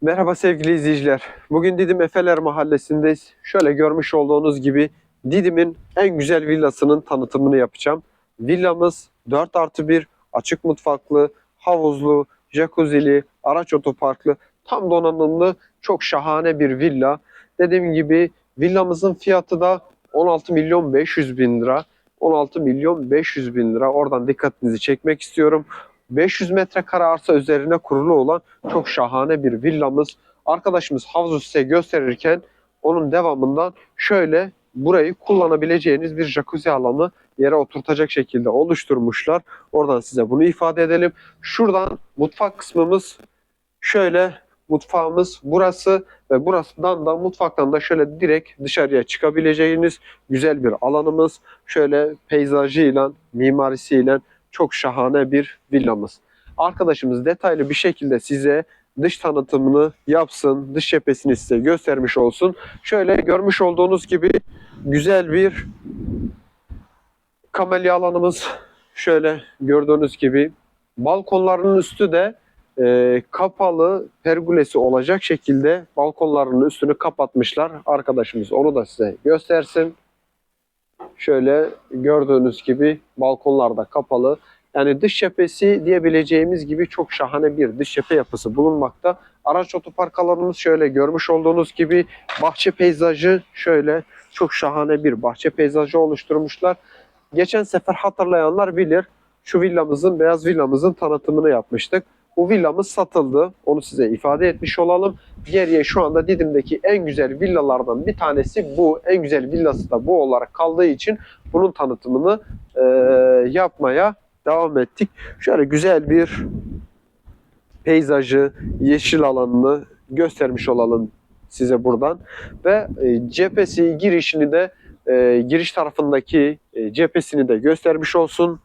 Merhaba sevgili izleyiciler. Bugün Didim Efeler Mahallesi'ndeyiz. Şöyle görmüş olduğunuz gibi Didim'in en güzel villasının tanıtımını yapacağım. Villamız 4 artı 1, açık mutfaklı, havuzlu, jacuzzi'li, araç otoparklı, tam donanımlı, çok şahane bir villa. Dediğim gibi villamızın fiyatı da 16 milyon 500 bin lira. 16 milyon 500 bin lira. Oradan dikkatinizi çekmek istiyorum. 500 metrekare arsa üzerine kurulu olan çok şahane bir villamız. Arkadaşımız havuzu size gösterirken onun devamından şöyle burayı kullanabileceğiniz bir jacuzzi alanı yere oturtacak şekilde oluşturmuşlar. Oradan size bunu ifade edelim. Şuradan mutfak kısmımız şöyle mutfağımız burası ve burasından da mutfaktan da şöyle direkt dışarıya çıkabileceğiniz güzel bir alanımız. Şöyle peyzajıyla, mimarisiyle çok şahane bir villamız. Arkadaşımız detaylı bir şekilde size dış tanıtımını yapsın, dış cephesini size göstermiş olsun. Şöyle görmüş olduğunuz gibi güzel bir kamelya alanımız. Şöyle gördüğünüz gibi balkonların üstü de e, kapalı pergolesi olacak şekilde balkonların üstünü kapatmışlar. Arkadaşımız onu da size göstersin. Şöyle gördüğünüz gibi balkonlar da kapalı. Yani dış cephesi diyebileceğimiz gibi çok şahane bir dış cephe yapısı bulunmakta. Araç otopark alanımız şöyle görmüş olduğunuz gibi bahçe peyzajı şöyle çok şahane bir bahçe peyzajı oluşturmuşlar. Geçen sefer hatırlayanlar bilir şu villamızın, beyaz villamızın tanıtımını yapmıştık. Bu villamız satıldı. Onu size ifade etmiş olalım. Geriye şu anda Didim'deki en güzel villalardan bir tanesi bu. En güzel villası da bu olarak kaldığı için bunun tanıtımını e, yapmaya devam ettik. Şöyle güzel bir peyzajı, yeşil alanını göstermiş olalım size buradan. Ve e, cephesi girişini de e, giriş tarafındaki e, cephesini de göstermiş olsun.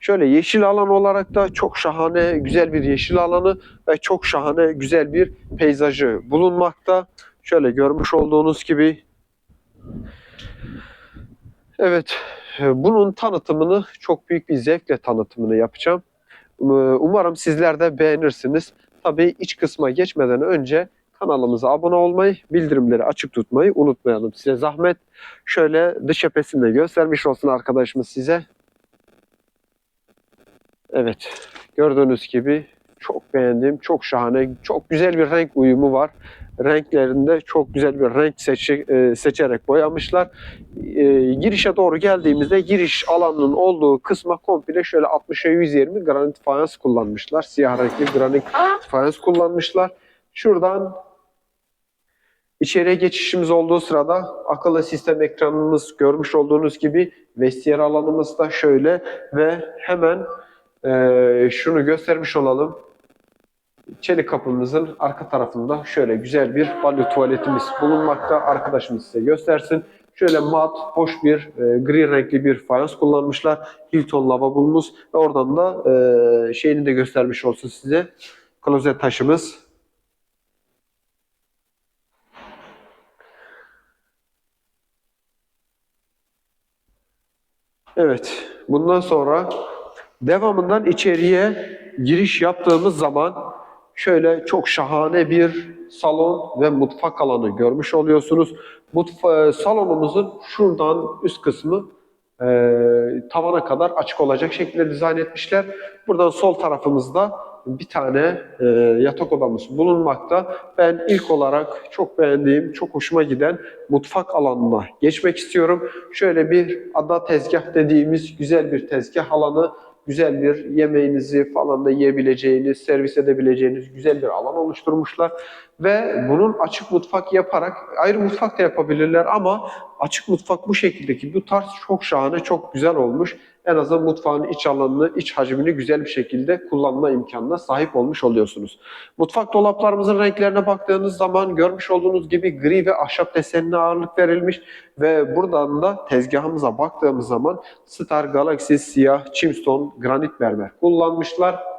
Şöyle yeşil alan olarak da çok şahane güzel bir yeşil alanı ve çok şahane güzel bir peyzajı bulunmakta. Şöyle görmüş olduğunuz gibi. Evet, e, bunun tanıtımını çok büyük bir zevkle tanıtımını yapacağım. E, Umarım sizler de beğenirsiniz. Tabii iç kısma geçmeden önce kanalımıza abone olmayı, bildirimleri açık tutmayı unutmayalım. Size zahmet. Şöyle dış cephesini de göstermiş olsun arkadaşımız size. Evet, gördüğünüz gibi çok beğendim, çok şahane, çok güzel bir renk uyumu var. Renklerinde çok güzel bir renk seçi, e, seçerek boyamışlar. E, girişe doğru geldiğimizde giriş alanının olduğu kısma komple şöyle 60'a 120 granit fayans kullanmışlar. Siyah renkli granit fayans kullanmışlar. Şuradan içeriye geçişimiz olduğu sırada akıllı sistem ekranımız görmüş olduğunuz gibi vestiyer alanımız da şöyle ve hemen ee, şunu göstermiş olalım. Çelik kapımızın arka tarafında şöyle güzel bir banyo tuvaletimiz bulunmakta. Arkadaşımız size göstersin. Şöyle mat, hoş bir e, gri renkli bir fayans kullanmışlar. Hilton lavabomuz ve oradan da e, şeyini de göstermiş olsun size. Klozet taşımız. Evet. Bundan sonra Devamından içeriye giriş yaptığımız zaman şöyle çok şahane bir salon ve mutfak alanı görmüş oluyorsunuz. Mutfa salonumuzun şuradan üst kısmı e, tavana kadar açık olacak şekilde dizayn etmişler. Buradan sol tarafımızda bir tane e, yatak odamız bulunmakta. Ben ilk olarak çok beğendiğim, çok hoşuma giden mutfak alanına geçmek istiyorum. Şöyle bir ada tezgah dediğimiz güzel bir tezgah alanı güzel bir yemeğinizi falan da yiyebileceğiniz, servis edebileceğiniz güzel bir alan oluşturmuşlar. Ve bunun açık mutfak yaparak, ayrı mutfak da yapabilirler ama açık mutfak bu şekildeki bu tarz çok şahane, çok güzel olmuş. En azından mutfağın iç alanını, iç hacmini güzel bir şekilde kullanma imkanına sahip olmuş oluyorsunuz. Mutfak dolaplarımızın renklerine baktığınız zaman görmüş olduğunuz gibi gri ve ahşap desenine ağırlık verilmiş ve buradan da tezgahımıza baktığımız zaman Star Galaxy siyah Chimstone granit mermer kullanmışlar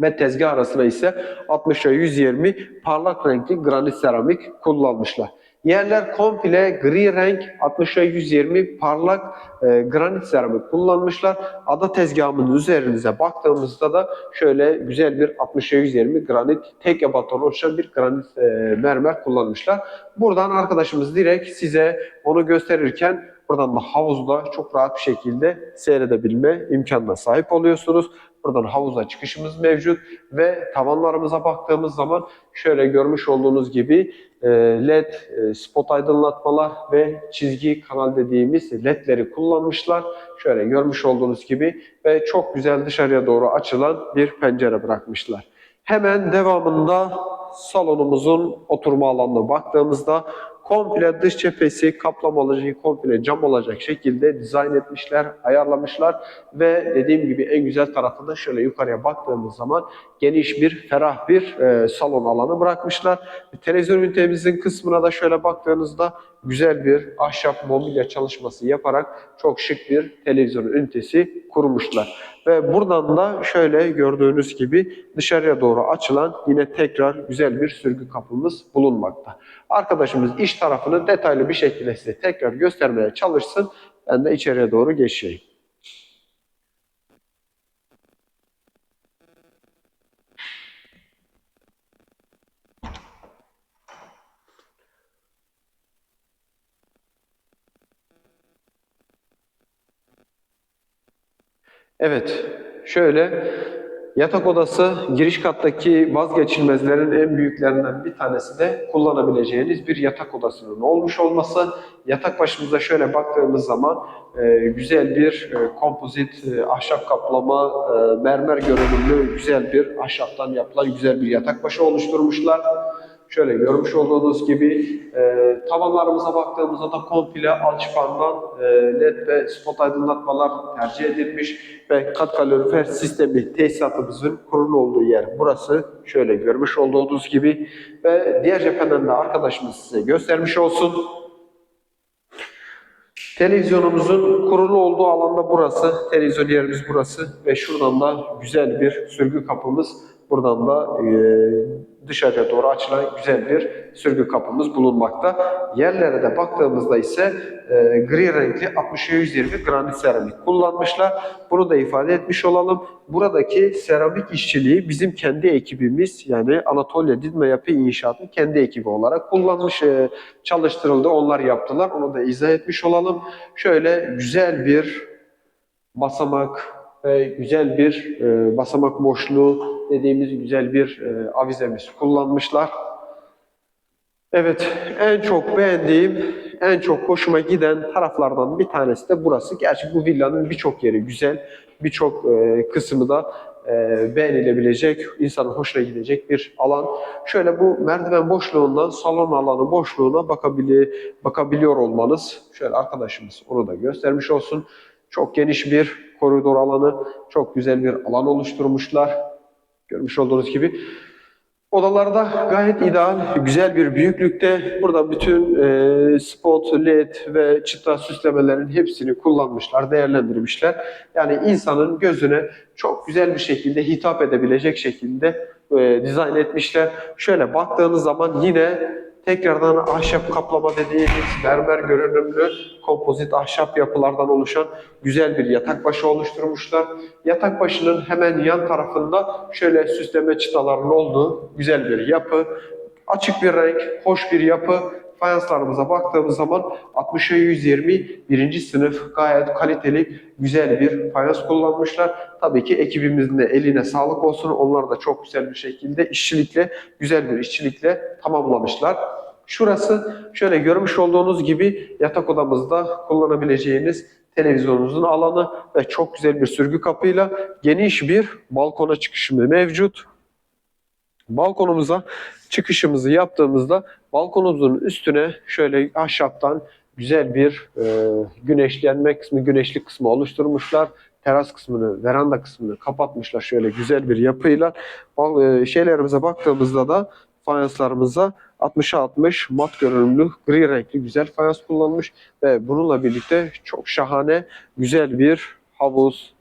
ve tezgah arasına ise 60'a 120 parlak renkli granit seramik kullanmışlar. Yerler komple gri renk 60'a 120 parlak e, granit seramik kullanmışlar. Ada tezgahımın üzerinize baktığımızda da şöyle güzel bir 60'a 120 granit tek ebattan oluşan bir granit e, mermer kullanmışlar. Buradan arkadaşımız direkt size onu gösterirken buradan da havuzda çok rahat bir şekilde seyredebilme imkanına sahip oluyorsunuz. Buradan havuza çıkışımız mevcut ve tavanlarımıza baktığımız zaman şöyle görmüş olduğunuz gibi e, led e, spot aydınlatmalar ve çizgi kanal dediğimiz ledleri kullanmışlar. Şöyle görmüş olduğunuz gibi ve çok güzel dışarıya doğru açılan bir pencere bırakmışlar. Hemen devamında salonumuzun oturma alanına baktığımızda komple dış cephesi kaplamalı, komple cam olacak şekilde dizayn etmişler, ayarlamışlar ve dediğim gibi en güzel tarafında şöyle yukarıya baktığımız zaman geniş bir, ferah bir e, salon alanı bırakmışlar. Televizyon ünitemizin kısmına da şöyle baktığınızda güzel bir ahşap mobilya çalışması yaparak çok şık bir televizyon ünitesi kurmuşlar. Ve buradan da şöyle gördüğünüz gibi dışarıya doğru açılan yine tekrar güzel bir sürgü kapımız bulunmakta. Arkadaşımız iç tarafını detaylı bir şekilde size tekrar göstermeye çalışsın. Ben de içeriye doğru geçeyim. Evet, şöyle yatak odası giriş kattaki vazgeçilmezlerin en büyüklerinden bir tanesi de kullanabileceğiniz bir yatak odasının olmuş olması. Yatak başımıza şöyle baktığımız zaman e, güzel bir e, kompozit e, ahşap kaplama, e, mermer görünümlü güzel bir ahşaptan yapılan güzel bir yatak başı oluşturmuşlar. Şöyle görmüş olduğunuz gibi e, tavanlarımıza baktığımızda da komple alçıpandan e, led ve spot aydınlatmalar tercih edilmiş ve kat kalorifer sistemi tesisatımızın kurulu olduğu yer burası. Şöyle görmüş olduğunuz gibi ve diğer cepheden de arkadaşımız size göstermiş olsun. Televizyonumuzun kurulu olduğu alanda burası. Televizyon yerimiz burası ve şuradan da güzel bir sürgü kapımız. Buradan da e, dışarıya doğru açılan güzel bir sürgü kapımız bulunmakta. Yerlere de baktığımızda ise e, gri renkli 60'a 120 granit seramik kullanmışlar. Bunu da ifade etmiş olalım. Buradaki seramik işçiliği bizim kendi ekibimiz yani Anatolia Didme Yapı İnşaat'ın kendi ekibi olarak kullanmış, e, çalıştırıldı. Onlar yaptılar. Onu da izah etmiş olalım. Şöyle güzel bir basamak güzel bir e, basamak boşluğu dediğimiz güzel bir e, avizemiz kullanmışlar. Evet, en çok beğendiğim, en çok hoşuma giden taraflardan bir tanesi de burası. Gerçi bu villanın birçok yeri güzel, birçok e, kısmı da e, beğenilebilecek, insanın hoşuna gidecek bir alan. Şöyle bu merdiven boşluğundan salon alanı boşluğuna bakabili, bakabiliyor olmanız. Şöyle arkadaşımız onu da göstermiş olsun. Çok geniş bir koridor alanı, çok güzel bir alan oluşturmuşlar. Görmüş olduğunuz gibi. Odalarda gayet ideal, güzel bir büyüklükte. Burada bütün e, spot, led ve çıta süslemelerin hepsini kullanmışlar, değerlendirmişler. Yani insanın gözüne çok güzel bir şekilde hitap edebilecek şekilde e, dizayn etmişler. Şöyle baktığınız zaman yine tekrardan ahşap kaplama dediğimiz mermer görünümlü kompozit ahşap yapılardan oluşan güzel bir yatak başı oluşturmuşlar. Yatak başının hemen yan tarafında şöyle süsleme çıtaların olduğu güzel bir yapı. Açık bir renk, hoş bir yapı. Fayanslarımıza baktığımız zaman 60'a 120 birinci sınıf gayet kaliteli güzel bir fayans kullanmışlar. Tabii ki ekibimizin de eline sağlık olsun. Onlar da çok güzel bir şekilde işçilikle, güzel bir işçilikle tamamlamışlar. Şurası şöyle görmüş olduğunuz gibi yatak odamızda kullanabileceğiniz televizyonunuzun alanı ve çok güzel bir sürgü kapıyla geniş bir balkona çıkışımı mevcut. Balkonumuza çıkışımızı yaptığımızda balkonumuzun üstüne şöyle ahşaptan güzel bir e, güneşlenme kısmı, güneşlik kısmı oluşturmuşlar. Teras kısmını, veranda kısmını kapatmışlar şöyle güzel bir yapıyla. Bal, e, şeylerimize baktığımızda da fayanslarımıza 60'a 60 mat görünümlü gri renkli güzel fayans kullanmış ve bununla birlikte çok şahane güzel bir havuz,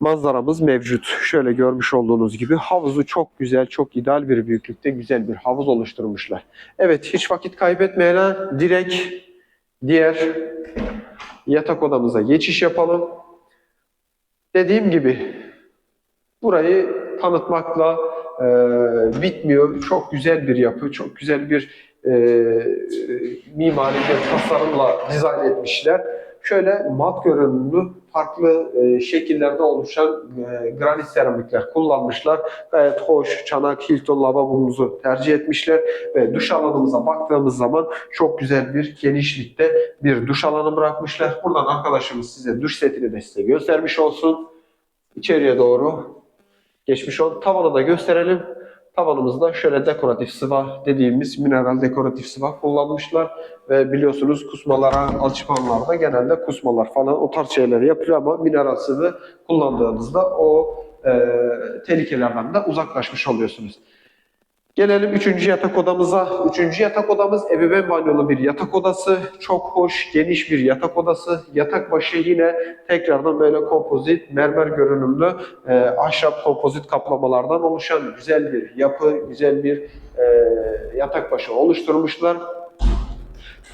manzaramız mevcut. Şöyle görmüş olduğunuz gibi havuzu çok güzel, çok ideal bir büyüklükte güzel bir havuz oluşturmuşlar. Evet hiç vakit kaybetmeden direkt diğer yatak odamıza geçiş yapalım. Dediğim gibi burayı tanıtmakla e, bitmiyor. Çok güzel bir yapı, çok güzel bir e, mimari bir tasarımla dizayn etmişler. Şöyle mat görünümlü farklı e, şekillerde oluşan e, granit seramikler kullanmışlar. Gayet hoş, çanak, Hilton lavabomuzu tercih etmişler ve duş alanımıza baktığımız zaman çok güzel bir genişlikte bir duş alanı bırakmışlar. Buradan arkadaşımız size duş setini de size göstermiş olsun. İçeriye doğru geçmiş ol. Tavanı da gösterelim. Tavanımızda şöyle dekoratif sıva dediğimiz mineral dekoratif sıva kullanmışlar. Ve biliyorsunuz kusmalara, alçıpanlarda genelde kusmalar falan o tarz şeyler yapılıyor ama mineral sıvı kullandığınızda o e, tehlikelerden de uzaklaşmış oluyorsunuz. Gelelim üçüncü yatak odamıza. Üçüncü yatak odamız ebeveyn banyolu bir yatak odası. Çok hoş, geniş bir yatak odası. Yatak başı yine tekrardan böyle kompozit, mermer görünümlü e, ahşap kompozit kaplamalardan oluşan güzel bir yapı, güzel bir e, yatak başı oluşturmuşlar.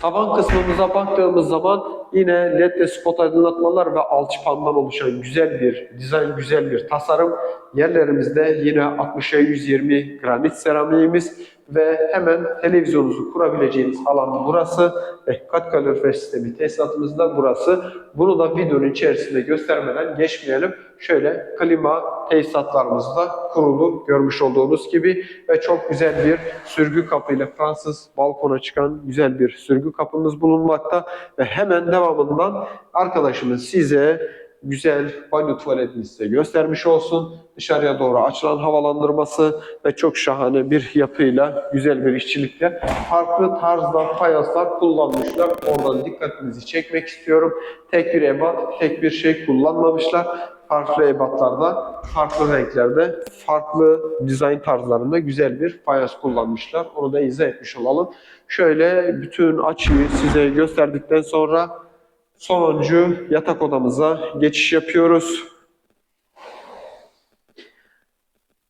Tavan kısmımıza baktığımız zaman yine led ve spot aydınlatmalar ve alçıpandan oluşan güzel bir dizayn, güzel bir tasarım. Yerlerimizde yine 60'a 120 granit seramiğimiz ve hemen televizyonunuzu kurabileceğiniz alan burası ve kat kalorifer sistemi tesisatımız da burası. Bunu da videonun içerisinde göstermeden geçmeyelim. Şöyle klima tesisatlarımız da kurulu görmüş olduğunuz gibi ve çok güzel bir sürgü kapıyla Fransız balkona çıkan güzel bir sürgü kapımız bulunmakta ve hemen devamından arkadaşımız size güzel banyo tuvaletini size göstermiş olsun. Dışarıya doğru açılan havalandırması ve çok şahane bir yapıyla, güzel bir işçilikle farklı tarzda fayanslar kullanmışlar. Oradan dikkatinizi çekmek istiyorum. Tek bir ebat, tek bir şey kullanmamışlar. Farklı ebatlarda, farklı renklerde, farklı dizayn tarzlarında güzel bir fayans kullanmışlar. Onu da izah etmiş olalım. Şöyle bütün açıyı size gösterdikten sonra sonuncu yatak odamıza geçiş yapıyoruz.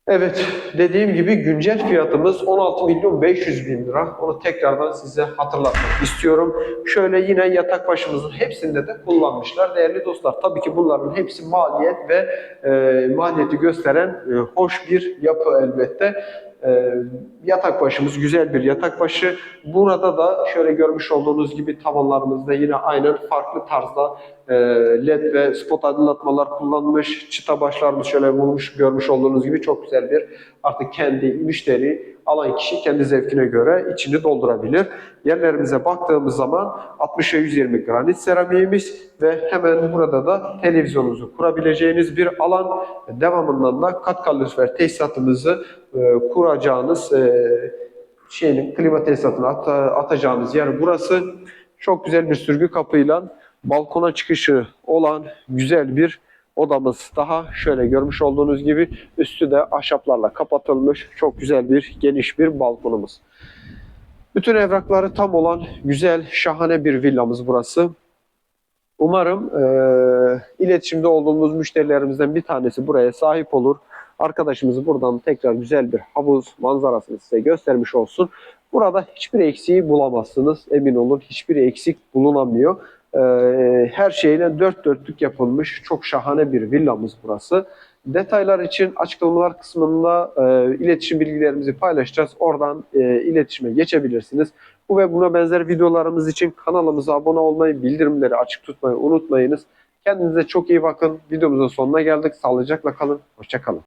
Evet, dediğim gibi güncel fiyatımız 16 milyon 500 bin lira. Onu tekrardan size hatırlatmak istiyorum. Şöyle yine yatak başımızın hepsinde de kullanmışlar. Değerli dostlar, tabii ki bunların hepsi maliyet ve e, maliyeti gösteren e, hoş bir yapı elbette. E, yatak başımız güzel bir yatak başı. Burada da şöyle görmüş olduğunuz gibi tavanlarımızda yine aynen farklı tarzda e, led ve spot aydınlatmalar kullanmış. Çıta başlarımız şöyle vurmuş görmüş olduğunuz gibi çok güzel bir artık kendi müşteri alan kişi kendi zevkine göre içini doldurabilir. Yerlerimize baktığımız zaman 60'a 120 granit seramiğimiz ve hemen burada da televizyonunuzu kurabileceğiniz bir alan. Devamından da kat kalorifer tesisatımızı e, kuracağınız e, şeyin klima tesisatını at, atacağınız yer burası. Çok güzel bir sürgü kapıyla balkona çıkışı olan güzel bir odamız daha şöyle görmüş olduğunuz gibi üstü de ahşaplarla kapatılmış çok güzel bir geniş bir balkonumuz. Bütün evrakları tam olan güzel şahane bir villamız burası. Umarım eee, iletişimde olduğumuz müşterilerimizden bir tanesi buraya sahip olur. Arkadaşımız buradan tekrar güzel bir havuz manzarasını size göstermiş olsun. Burada hiçbir eksiği bulamazsınız. Emin olun hiçbir eksik bulunamıyor. Ee, her şeyle dört dörtlük yapılmış çok şahane bir villamız burası. Detaylar için açıklamalar kısmında e, iletişim bilgilerimizi paylaşacağız. Oradan e, iletişime geçebilirsiniz. Bu ve buna benzer videolarımız için kanalımıza abone olmayı, bildirimleri açık tutmayı unutmayınız. Kendinize çok iyi bakın. Videomuzun sonuna geldik. Sağlıcakla kalın. Hoşçakalın.